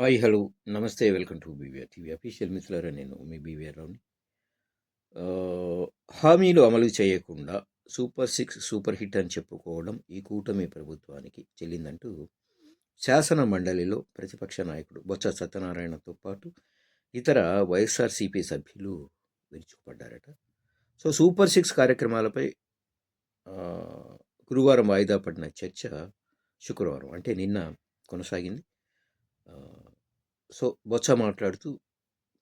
Hi hello. నమస్తే welcome to BVR TV. Official మిత్రులారా నేను మీ బీవీఆర్ రావుని. హామీలు అమలు చేయకుండా సూపర్ సిక్స్ సూపర్ హిట్ అని చెప్పుకోవడం ఈ కూటమి ప్రభుత్వానికి చెల్లిందంటూ శాసన మండలిలో ప్రతిపక్ష నాయకుడు బొత్స సత్యనారాయణతో పాటు ఇతర వైఎస్ఆర్సీపీ సభ్యులు విరుచుకుపడ్డారట. సో సూపర్ సిక్స్ కార్యక్రమాలపై గురువారం వాయిదా పడిన చర్చ శుక్రవారం అంటే నిన్న కొనసాగింది. సో బొత్స మాట్లాడుతూ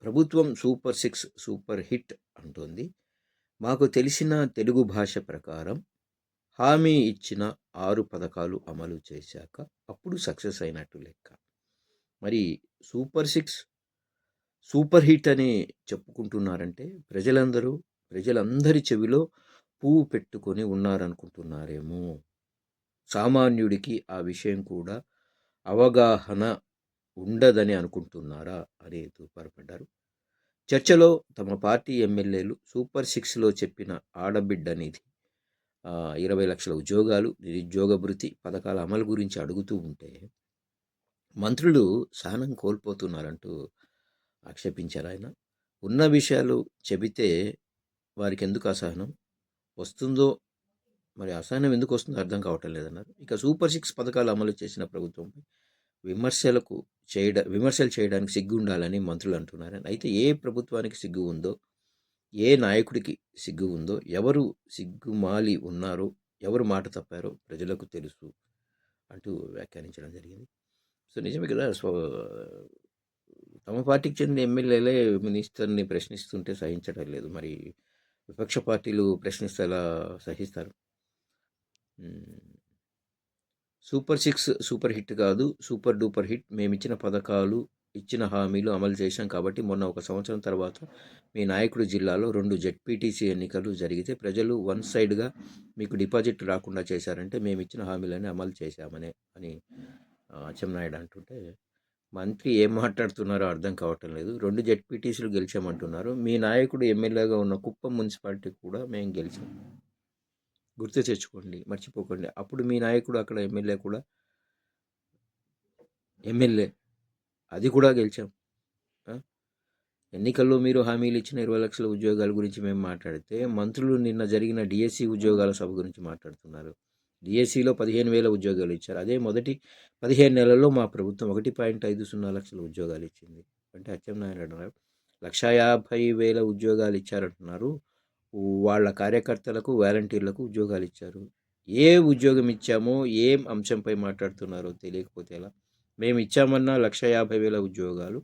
ప్రభుత్వం సూపర్ సిక్స్ సూపర్ హిట్ అంటోంది. మాకు తెలిసిన తెలుగు భాష ప్రకారం హామీ ఇచ్చిన ఆరు పథకాలు అమలు చేశాక అప్పుడు సక్సెస్ అయినట్టు లెక్క. మరి సూపర్ సిక్స్ సూపర్ హిట్ అని చెప్పుకుంటున్నారంటే ప్రజలందరూ ప్రజలందరి చెవిలో పువ్వు పెట్టుకొని ఉన్నారనుకుంటున్నారేమో. సామాన్యుడికి ఆ విషయం కూడా అవగాహన ఉండదని అనుకుంటున్నారా అని దుర్భరపడ్డారు చర్చలో తమ పార్టీ ఎమ్మెల్యేలు సూపర్ సిక్స్లో చెప్పిన ఆడబిడ్డ నిధి ఇరవై లక్షల ఉద్యోగాలు నిరుద్యోగ భృతి పథకాల అమలు గురించి అడుగుతూ ఉంటే మంత్రులు సహనం కోల్పోతున్నారంటూ ఆక్షేపించారు ఆయన. ఉన్న విషయాలు చెబితే వారికి ఎందుకు అసహనం? వస్తుందో మరి అసహనం ఎందుకు వస్తుందో అర్థం కావటం లేదన్నారు. ఇక సూపర్ సిక్స్ పథకాలు అమలు చేసిన ప్రభుత్వంపై విమర్శలకు చేయడ విమర్శలు చేయడానికి సిగ్గు ఉండాలని మంత్రులు అంటున్నారు. అయితే ఏ ప్రభుత్వానికి సిగ్గు ఉందో ఏ నాయకుడికి సిగ్గు ఉందో ఎవరు సిగ్గుమాలి ఉన్నారో ఎవరు మాట తప్పారో ప్రజలకు తెలుసు అంటూ వ్యాఖ్యానించడం జరిగింది. సో నిజమే కదా సో తమ పార్టీకి చెందిన ఎమ్మెల్యేలే మినిస్టర్ని ప్రశ్నిస్తుంటే సహించడం లేదు. మరి విపక్ష పార్టీలు ప్రశ్నిస్తేలా సహిస్తారు? సూపర్ సిక్స్ సూపర్ హిట్ కాదు సూపర్ డూపర్ హిట్. మేము ఇచ్చిన పథకాలు ఇచ్చిన హామీలు అమలు చేశాం కాబట్టి మొన్న ఒక సంవత్సరం తర్వాత మీ నాయకుడు జిల్లాలో రెండు జెడ్పీటీసీ ఎన్నికలు జరిగితే ప్రజలు వన్ సైడ్గా మీకు డిపాజిట్ రాకుండా చేశారంటే మేము ఇచ్చిన హామీలని అమలు చేశామనే అని అచ్చెన్నాయుడు అంటుంటే మంత్రి ఏం మాట్లాడుతున్నారో అర్థం కావటం లేదు. రెండు జెడ్పీటీసీలు గెలిచామంటున్నారు. మీ నాయకుడు ఎమ్మెల్యేగా ఉన్న కుప్పం మున్సిపాలిటీ కూడా మేము గెలిచాం. గుర్తు తెచ్చుకోండి మర్చిపోకండి. అప్పుడు మీ నాయకుడు అక్కడ ఎమ్మెల్యే కూడా ఎమ్మెల్యే. అది కూడా గెలిచాం. ఎన్నికల్లో మీరు హామీలు ఇచ్చిన ఇరవై లక్షల ఉద్యోగాల గురించి మేము మాట్లాడితే మంత్రులు నిన్న జరిగిన డిఎస్సి ఉద్యోగాల సభ గురించి మాట్లాడుతున్నారు. డిఎస్సిలో పదిహేను వేల ఉద్యోగాలు ఇచ్చారు. అదే మొదటి పదిహేను నెలల్లో మా ప్రభుత్వం ఒకటి పాయింట్ ఐదు సున్నా లక్షల ఉద్యోగాలు ఇచ్చింది. అంటే అచ్చెన్నారాయణ అన్నారు. లక్షా యాభై వేల ఉద్యోగాలు ఇచ్చారంటున్నారు. వాళ్ళ కార్యకర్తలకు వాలంటీర్లకు ఉద్యోగాలు ఇచ్చారు ఏ ఉద్యోగం ఇచ్చామో ఏం అంశంపై మాట్లాడుతున్నారో తెలియకపోతే ఎలా? మేము ఇచ్చామన్న లక్ష యాభై వేల ఉద్యోగాలు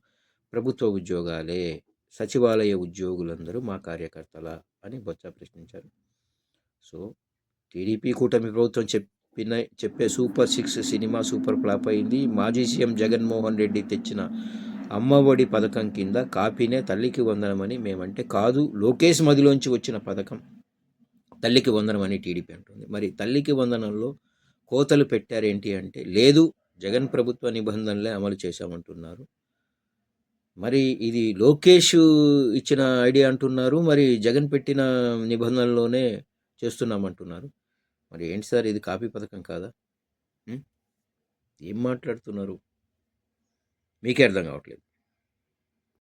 ప్రభుత్వ ఉద్యోగాలే సచివాలయ ఉద్యోగులందరూ మా కార్యకర్తల అని బొత్స ప్రశ్నించారు. సో టీడీపీ కూటమి ప్రభుత్వం చెప్పిన చెప్పే super six cinema super flop అయింది. మాజీ సీఎం జగన్మోహన్ రెడ్డి తెచ్చిన అమ్మఒడి పథకం కింద కాపీనే తల్లికి వందనమని మేమంటే కాదు. లోకేష్ మదిలోంచి వచ్చిన పథకం తల్లికి వందనమని టీడీపీ అంటుంది. మరి తల్లికి వందనంలో కోతలు పెట్టారేంటి అంటే లేదు జగన్ ప్రభుత్వ నిబంధనలే అమలు చేశామంటున్నారు. మరి ఇది లోకేష్ ఇచ్చిన ఐడియా అంటున్నారు మరి జగన్ పెట్టిన నిబంధనలోనే చేస్తున్నామంటున్నారు. మరి ఏంటి సార్ ఇది కాపీ పథకం కాదా? ఏం మాట్లాడుతున్నారు? మీకే అర్థం కావట్లేదు.